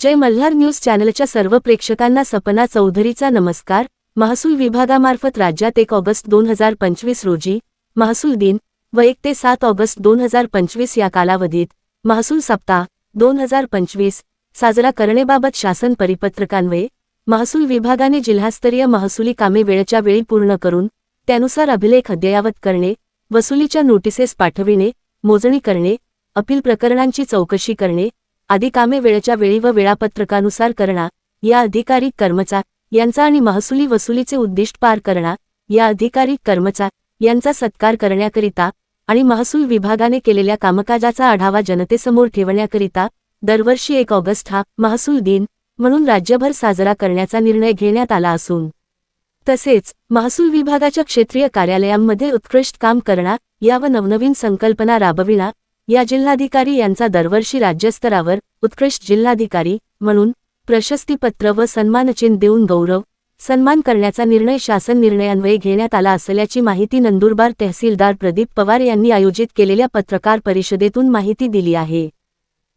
जय Malhar news चॅनलच्या सर्व प्रेक्षकांना सपना चौधरीचा नमस्कार. महसूल विभागामार्फत राज्यात एक ऑगस्ट दोन हजार पंचवीस रोजी महसूल दिन व एक ते सात ऑगस्ट दोन हजार पंचवीस या कालावधीत महसूल सप्ताह दोन हजार पंचवीस साजरा करणेबाबत शासन परिपत्रकान्वये महसूल विभागाने जिल्हास्तरीय महसुली कामे वेळच्या वेळी पूर्ण करून त्यानुसार अभिलेख अद्ययावत करणे वसुलीच्या नोटिसेस पाठविणे मोजणी करणे अपील प्रकरणांची चौकशी करणे आदी कामे वेळच्या वेळी व वेळापत्रकानुसार करणा या अधिकारी कर्मचार यांचा आणि महसुली वसुलीचे उद्दिष्ट पार करणा या अधिकारी कर्मचार यांचा सत्कार करण्याकरिता आणि महसूल विभागाने केलेल्या कामकाजाचा आढावा जनतेसमोर ठेवण्याकरिता दरवर्षी एक ऑगस्ट हा महसूल दिन म्हणून राज्यभर साजरा करण्याचा निर्णय घेण्यात आला असून. तसेच महसूल विभागाच्या क्षेत्रीय कार्यालयांमध्ये उत्कृष्ट काम करणा या व नवनवीन संकल्पना राबविणा या जिल्हाधिकारी यांचा दरवर्षी राज्यस्तरावर उत्कृष्ट जिल्हाधिकारी म्हणून प्रशस्तीपत्र व सन्मानचिन्ह देऊन गौरव सन्मान करण्याचा निर्णय शासन निर्णयान्वये घेण्यात आला असल्याची माहिती नंदुरबार तहसीलदार प्रदीप पवार यांनी आयोजित केलेल्या पत्रकार परिषदेतून माहिती दिली आहे.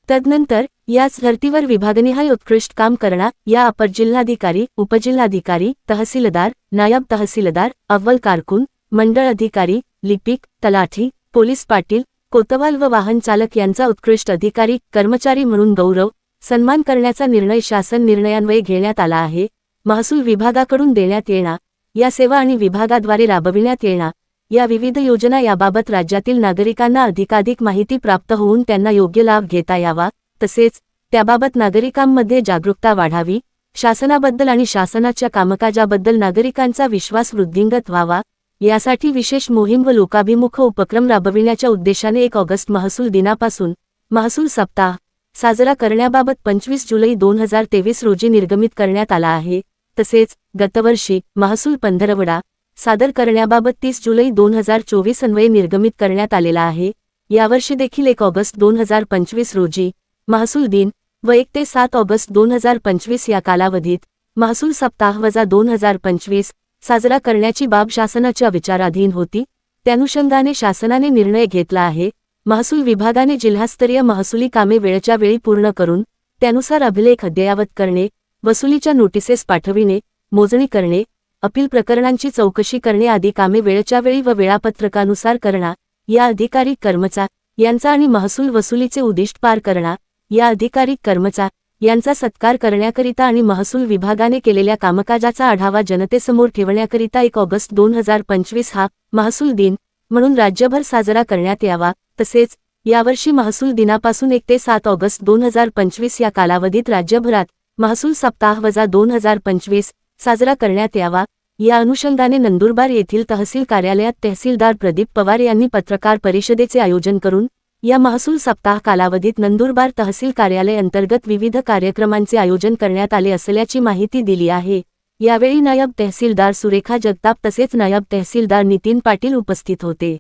तदनंतर याच धर्तीवर विभागनिहाय उत्कृष्ट काम करणार या अपर जिल्हाधिकारी उपजिल्हाधिकारी तहसीलदार नायब तहसीलदार अव्वल कारकून मंडळ अधिकारी लिपिक तलाठी पोलीस पाटील कोतवाल व वाहन चालक यांचा उत्कृष्ट अधिकारी कर्मचारी म्हणून गौरव सन्मान करण्याचा निर्णय शासन निर्णयान्वये घेण्यात आला आहे. महसूल विभागाकडून देण्यात येणार या सेवा आणि विभागाद्वारे राबविण्यात येणार या विविध योजना याबाबत राज्यातील नागरिकांना अधिकाधिक माहिती प्राप्त होऊन त्यांना योग्य लाभ घेता यावा. तसेच त्याबाबत नागरिकांमध्ये जागरूकता वाढावी. शासनाबद्दल आणि शासनाच्या कामकाजाबद्दल नागरिकांचा विश्वास वृद्धिंगत व्हावा. यासाठी विशेष मोहीम व लोकाभिमुख उपक्रम राबविण्याच्या उद्देशाने एक ऑगस्ट महसूल दिनापासून महसूल सप्ताह साजरा करण्याबाबत पंचवीस जुलै दोन हजार तेवीस रोजी निर्गमित करण्यात आला आहे. तसेच गतवर्षी महसूल पंधरवडा सादर करण्याबाबत तीस जुलै दोन हजार चोवीस अन्वये निर्गमित करण्यात आलेला आहे. यावर्षी देखील एक ऑगस्ट दोन हजार पंचवीस रोजी महसूल दिन व एक ते सात ऑगस्ट दोन हजार पंचवीस या कालावधीत महसूल सप्ताह वजा दोन हजार पंचवीस साजरा करण्याची बाब शासनाच्या विचाराधीन होती. त्यानुषंगाने शासनाने निर्णय घेतला आहे. महसूल विभागाने जिल्हास्तरीय महसुली कामे वेळच्या वेळी पूर्ण करून त्यानुसार अभिलेख अद्ययावत करणे वसुलीच्या नोटिसेस पाठविणे मोजणी करणे अपील प्रकरणांची चौकशी करणे आदी कामे वेळच्या वेळी व वेळापत्रकानुसार करणा या अधिकारी कर्मचा यांचा आणि महसूल वसुलीचे उद्दिष्ट पार करणा या अधिकारी कर्मचा यांचा सत्कार करण्याकरिता आणि महसूल विभागाने केलेल्या कामकाजाचा आढावा जनतेसमोर ठेवण्याकरिता एक ऑगस्ट दोन हजार पंचवीस हा महसूल दिन म्हणून राज्यभर साजरा करण्यात यावा. तसेच यावर्षी महसूल दिनापासून एक ते सात ऑगस्ट दोन हजार पंचवीस या कालावधीत राज्यभरात महसूल सप्ताह वजा दोन हजार पंचवीस साजरा करण्यात यावा. या अनुषंगाने नंदुरबार येथील तहसील कार्यालयात तहसीलदार प्रदीप पवार यांनी पत्रकार परिषदेचे आयोजन करून या महसूल सप्ताह कालावधीत नंदुरबार तहसील कार्यालय अंतर्गत विविध कार्यक्रमांचे आयोजन करण्यात आले असल्याची माहिती दिली आहे. यावेळी नायब तहसीलदार सुरेखा जगताप तसेच नायब तहसीलदार नितीन पाटील उपस्थित होते.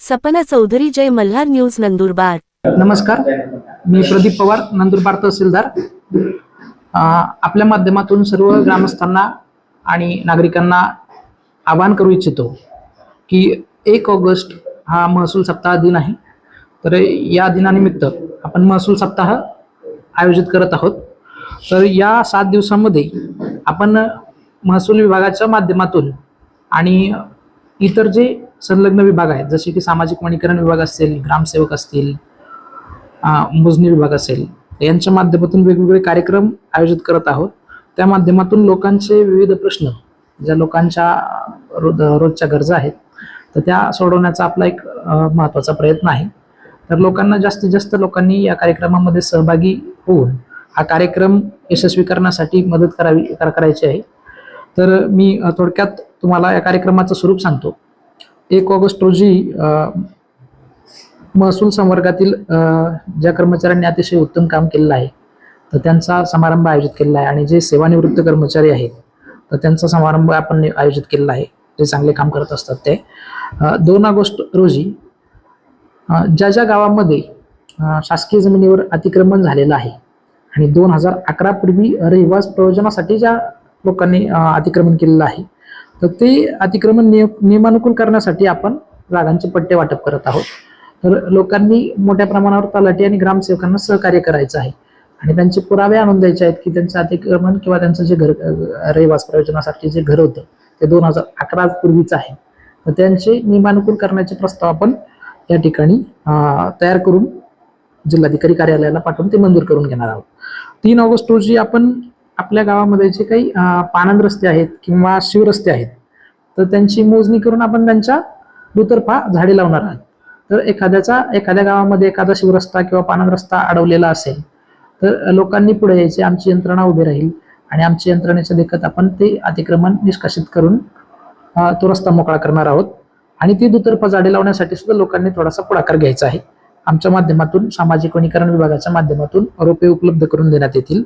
सपना चौधरी जय मल्हार न्यूज नंदुरबार. नमस्कार. मी प्रदीप पवार नंदुरबार तहसीलदार. आपल्या माध्यमातून सर्व ग्रामस्थांना आणि नागरिकांना आवाहन करू इच्छितो की एक ऑगस्ट हा महसूल सप्ताह दिन आहे. तर या दिनानिमित्त आपण महसूल सप्ताह आयोजित करत आहोत. तर या सात दिवसामध्ये आपण महसूल विभागाच्या माध्यमातून आणि इतर जे संलग्न विभाग आहेत जसे की सामाजिक वनीकरण विभाग असतील ग्रामसेवक असतील मोजणी विभाग असेल यांच्या माध्यमातून वेगवेगळे कार्यक्रम आयोजित करत आहोत. त्या माध्यमातून लोकांचे विविध प्रश्न ज्या लोकांच्या रोज रोजच्या गरजा आहेत तर त्या सोडवण्याचा आपला एक महत्त्वाचा प्रयत्न आहे. तर लोकांना जास्तीत जास्त लोकांनी या कार्यक्रमामध्ये सहभागी होऊन हा कार्यक्रम यशस्वी करण्यासाठी मदत करावी करायची आहे. तर मी थोडक्यात तुम्हाला या कार्यक्रमाचं स्वरूप सांगतो. एक ऑगस्ट रोजी महसूल संवर्गातील ज्या कर्मचाऱ्यांनी अतिशय उत्तम काम केलेलं आहे तर त्यांचा समारंभ आयोजित केलेला आहे आणि जे सेवानिवृत्त कर्मचारी आहेत तर त्यांचा समारंभ आपण आयोजित केलेला आहे. जे चांगले काम करत असतात ते. दोन ऑगस्ट रोजी ज्या ज्या गावामध्ये शासकीय जमिनीवर अतिक्रमण झालेलं आहे आणि दोन हजार अकरा पूर्वी रहिवास प्रयोजनासाठी ज्या लोकांनी अतिक्रमण केलेलं आहे तर ते अतिक्रमण नियमानुकूल करण्यासाठी आपण जागांचे पट्टे वाटप करत आहोत. तर लोकांनी मोठ्या प्रमाणावर तलाठी आणि ग्रामसेवकांना सहकार्य करायचं आहे आणि त्यांचे पुरावे आणून द्यायचे आहेत की त्यांचं अतिक्रमण किंवा त्यांचं जे घर रहिवास प्रयोजनासाठी जे घर होतं ते दोन हजार अकरा पूर्वीचं आहे. तर त्यांचे नियमानुकूल करण्याचे प्रस्ताव आपण या ठिकाणी तयार करून जिल्हाधिकारी कार्यालयाला पाठवून ते मंजूर करून घेणार आहोत. तीन ऑगस्ट रोजी आपण आपल्या गावामध्ये जे काही पानंद रस्ते आहेत किंवा शिवरस्ते आहेत तर त्यांची मोजणी करून आपण त्यांच्या दुतर्फा झाडे लावणार आहोत. तर एखाद्याचा एखाद्या गावामध्ये एखादा शिवरस्ता किंवा पानंद रस्ता अडवलेला असेल तर लोकांनी पुढे यायचे आमची यंत्रणा उभी राहील आणि आमची यंत्रणेच्या देखत आपण ते अतिक्रमण निष्कासित करून तो रस्ता मोकळा करणार आहोत. आणि ती दुतर्फा झाडे लावण्यासाठी सुद्धा लोकांनी थोडासा पुढाकार घ्यायचा आहे. आमच्या माध्यमातून सामाजिक वनीकरण विभागाच्या माध्यमातून रोपे उपलब्ध करून देण्यात येतील.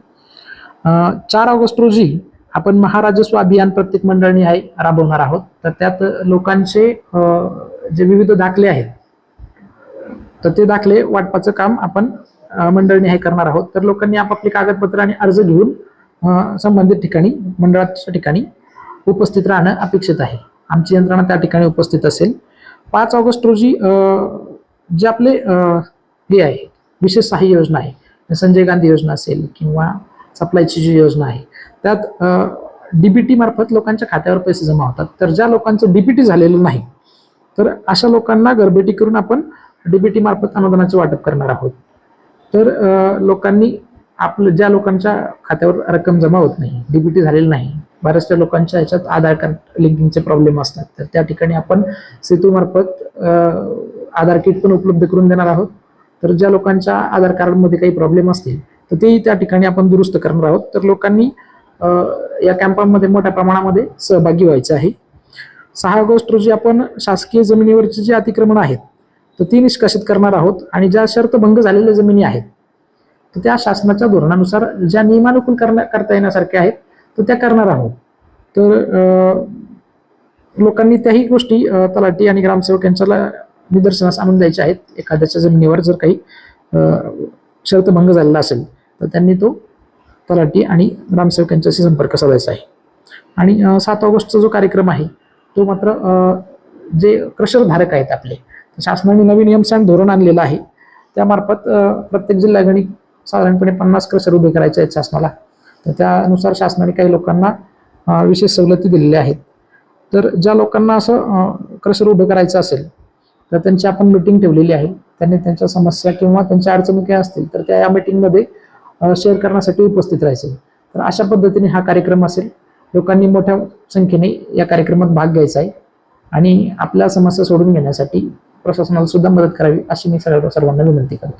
चार ऑगस्ट रोजी आपण महाराजस्व अभियान प्रत्येक मंडळी आहे राबवणार आहोत. तर त्यात लोकांचे जे विविध दाखले आहेत तर ते दाखले वाटपाचं काम आपण अ, मंडळी आहे करणार आहोत. तर लोकांनी आपापली कागदपत्र आणि अर्ज घेऊन संबंधित ठिकाणी मंडळाच्या ठिकाणी उपस्थित राहणं अपेक्षित आहे. आमची यंत्रणा त्या ठिकाणी उपस्थित असेल. पाच ऑगस्ट रोजी जे आपले हे आहे विशेष सहाय्य योजना आहे संजय गांधी योजना असेल किंवा सप्लायची जी योजना आहे त्यात डीबीटी मार्फत लोकांच्या खात्यावर पैसे जमा होतात. तर ज्या लोकांचं डीबीटी झालेलं नाही तर अशा लोकांना गरबेटी करून आपण डीबीटी मार्फत अनुदानाचे वाटप करणार आहोत. तर लोकांनी आपलं ज्या लोकांच्या खात्यावर रक्कम जमा होत नाही डीबीटी झालेली नाही बऱ्याचशा लोकांच्या ह्याच्यात आधार कार्ड लिंकिंगचे प्रॉब्लेम असतात. तर त्या ठिकाणी आपण सेतूमार्फत आधार किट पण उपलब्ध करून देणार आहोत. तर ज्या लोकांच्या आधार कार्डमध्ये काही प्रॉब्लेम असतील तर तेही त्या ठिकाणी आपण दुरुस्त करणार आहोत. तर लोकांनी या कॅम्पामध्ये मोठ्या प्रमाणामध्ये सहभागी व्हायचे आहे. सहा ऑगस्ट रोजी आपण शासकीय जमिनीवरची जी अतिक्रमण आहेत तर ती निष्कासित करणार आहोत. आणि ज्या शर्तभंग झालेल्या जमिनी आहेत तर त्या शासनाच्या धोरणानुसार ज्या नियमानुकूल करण्या करता येण्यासारख्या आहेत तर त्या करणार आहोत. तर लोकांनी त्याही गोष्टी तलाठी आणि ग्रामसेवक यांच्याला निदर्शनास आणून द्यायच्या आहेत. एखाद्याच्या जमिनीवर जर काही शर्तभंग झालेला असेल तर त्यांनी तो तलाठी आणि ग्रामसेवक यांच्याशी संपर्क साधायचा आहे. आणि सात ऑगस्टचा जो कार्यक्रम आहे तो मात्र जे क्रशरधारक आहेत आपले शासनाने नवीन नियमसान धोरण आणलेलं आहे. त्यामार्फत प्रत्येक जिल्ह्यागणी साधारणपणे पन्नास क्रशर उभे करायचे आहेत शासनाला. तर त्यानुसार शासनाने काही लोकांना विशेष सवलती दिलेल्या आहेत. तर ज्या लोकांना असं क्रशर उभं करायचं असेल तर त्यांची आपण मिटिंग ठेवलेली आहे. त्यांनी त्यांच्या समस्या किंवा त्यांच्या अडचणी काय असतील तर त्या या मिटिंगमध्ये शेअर करण्यासाठी उपस्थित राहायचे. तर अशा पद्धतीने हा कार्यक्रम असेल. लोकांनी मोठ्या संख्येने या कार्यक्रमात भाग घ्यायचा आहे. आणि आपल्या समस्या सोडून घेण्यासाठी प्रशासनाला सुद्धा मदत करावी अशी मी सर्व सर्वांना विनंती करतो.